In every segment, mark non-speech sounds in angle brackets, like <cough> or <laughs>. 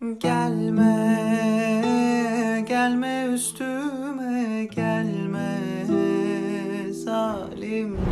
Gelme, gelme üstüme gelme zalim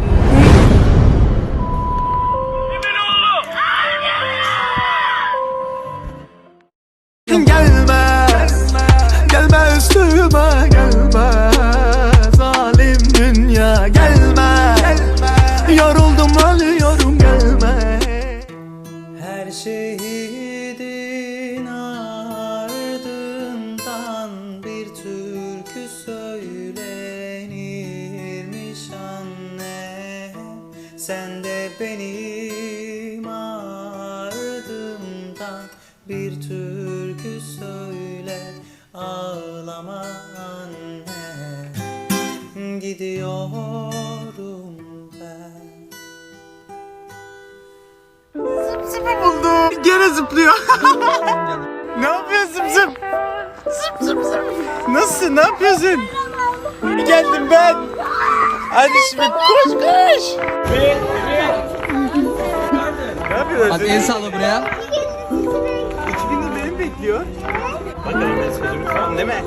Sen de benim ardımdan bir türkü söyle ağlama anne Gidiyorum ben buldum. Gene zıplıyor. <laughs> ne yapıyorsun zıp zıp? Zıp zıp zıp. Nasılsın? Ne yapıyorsun? Geldim ben. Hadi şimdi koş koş. ne yapıyorsun? El salla buraya. Beni bekliyor. Bakalım mesajımı falan değil mi?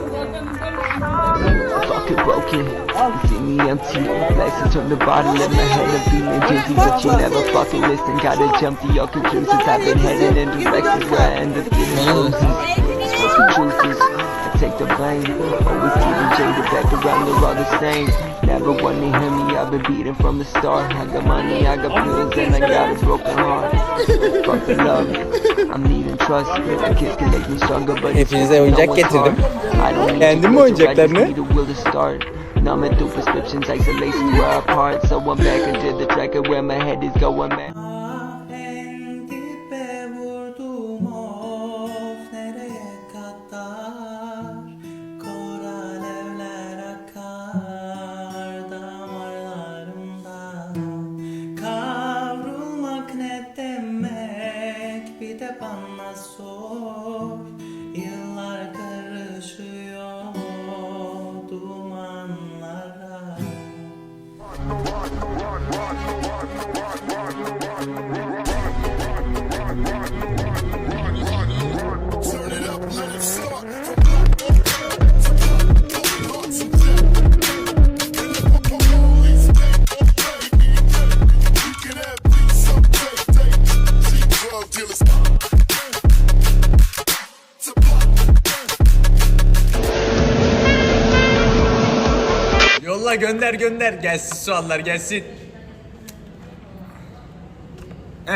fucking broken. You see me empty, flexing turn the my head beating dizzy, but you never fucking listen. Gotta jump to your conclusions. I've been heading in directions where I end up getting juices, I take the blame. Always keeping jaded back around the all the same. Never want to hear me, I've been beating from the start. I got money, I got pills, and I got a broken heart. Fuck the love, I'm needing trust. A kiss can make me stronger, but it's Hepinize oyuncak no one's getirdim. heart. I don't need Beğendin to mi I oyuncaklarını? just need a will to start. Numbing through prescriptions, isolation we're apart. So I'm back into the track of where my head is going, man. Yolla gönder gönder. Gelsin soğanlar gelsin. <laughs>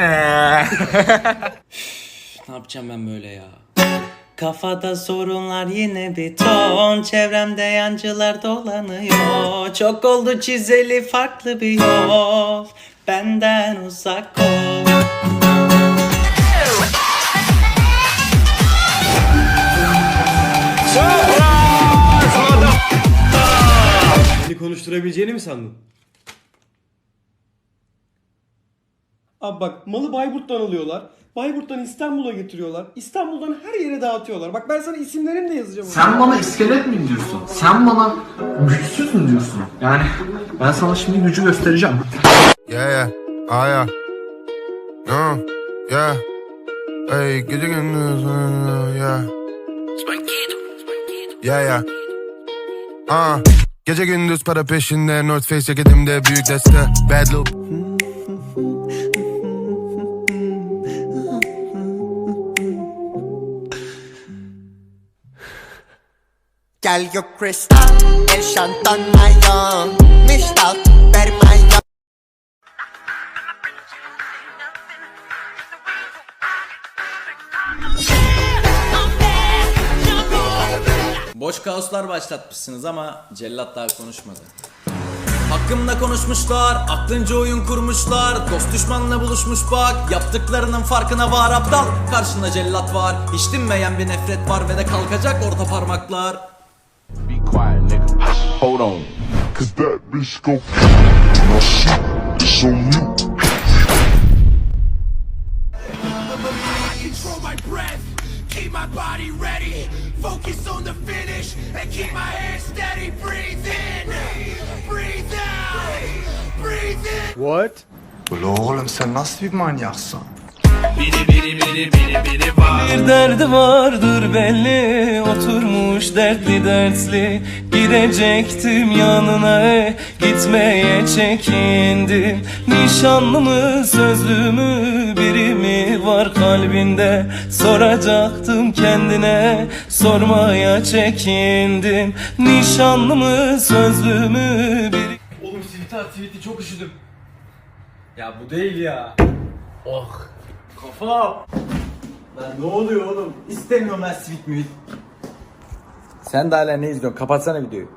Ne yapacağım ben böyle ya? Kafada sorunlar yine bir ton Çevremde yancılar dolanıyor Çok oldu çizeli farklı bir yol Benden uzak ol Beni konuşturabileceğini mi sandın? Abi bak malı Bayburt'tan alıyorlar. Bayburt'tan İstanbul'a getiriyorlar. İstanbul'dan her yere dağıtıyorlar. Bak ben sana isimlerini de yazacağım. Sen bana iskelet mi diyorsun? Sen bana güçsüz mü diyorsun? Yani ben sana şimdi gücü göstereceğim. Yeah, yeah. Ah, yeah. No, yeah. Hey, gece gündüz, uh, yeah. Yeah, yeah. Ah, gece gündüz para peşinde North Face ceketimde büyük deste Bad loop Gel yok kristal El şanton mayon Miştal ver Boş kaoslar başlatmışsınız ama cellat daha konuşmadı. Hakkımda konuşmuşlar, aklınca oyun kurmuşlar Dost düşmanla buluşmuş bak, yaptıklarının farkına var aptal Karşında cellat var, hiç dinmeyen bir nefret var Ve de kalkacak orta parmaklar Be quiet, nigga. Hold on. Cause that bitch go breath, keep my body ready. Focus on the finish and keep my head steady. Breathe in, breathe out, breathe in. What? Ulan oğlum sen nasıl bir manyaksın? Biri biri biri biri biri var Bir derdi vardır belli Oturmuş dertli dertli Girecektim yanına e, Gitmeye çekindim Nişanlı mı sözlü mü Biri mi var kalbinde Soracaktım kendine Sormaya çekindim Nişanlı mı sözlü mü Biri Oğlum sivita siviti çok üşüdüm. Ya bu değil ya. Oh. Kafam. Lan ne oluyor oğlum? İstemiyorum ben sweet mühit. Sen de hala ne izliyorsun? Kapatsana videoyu.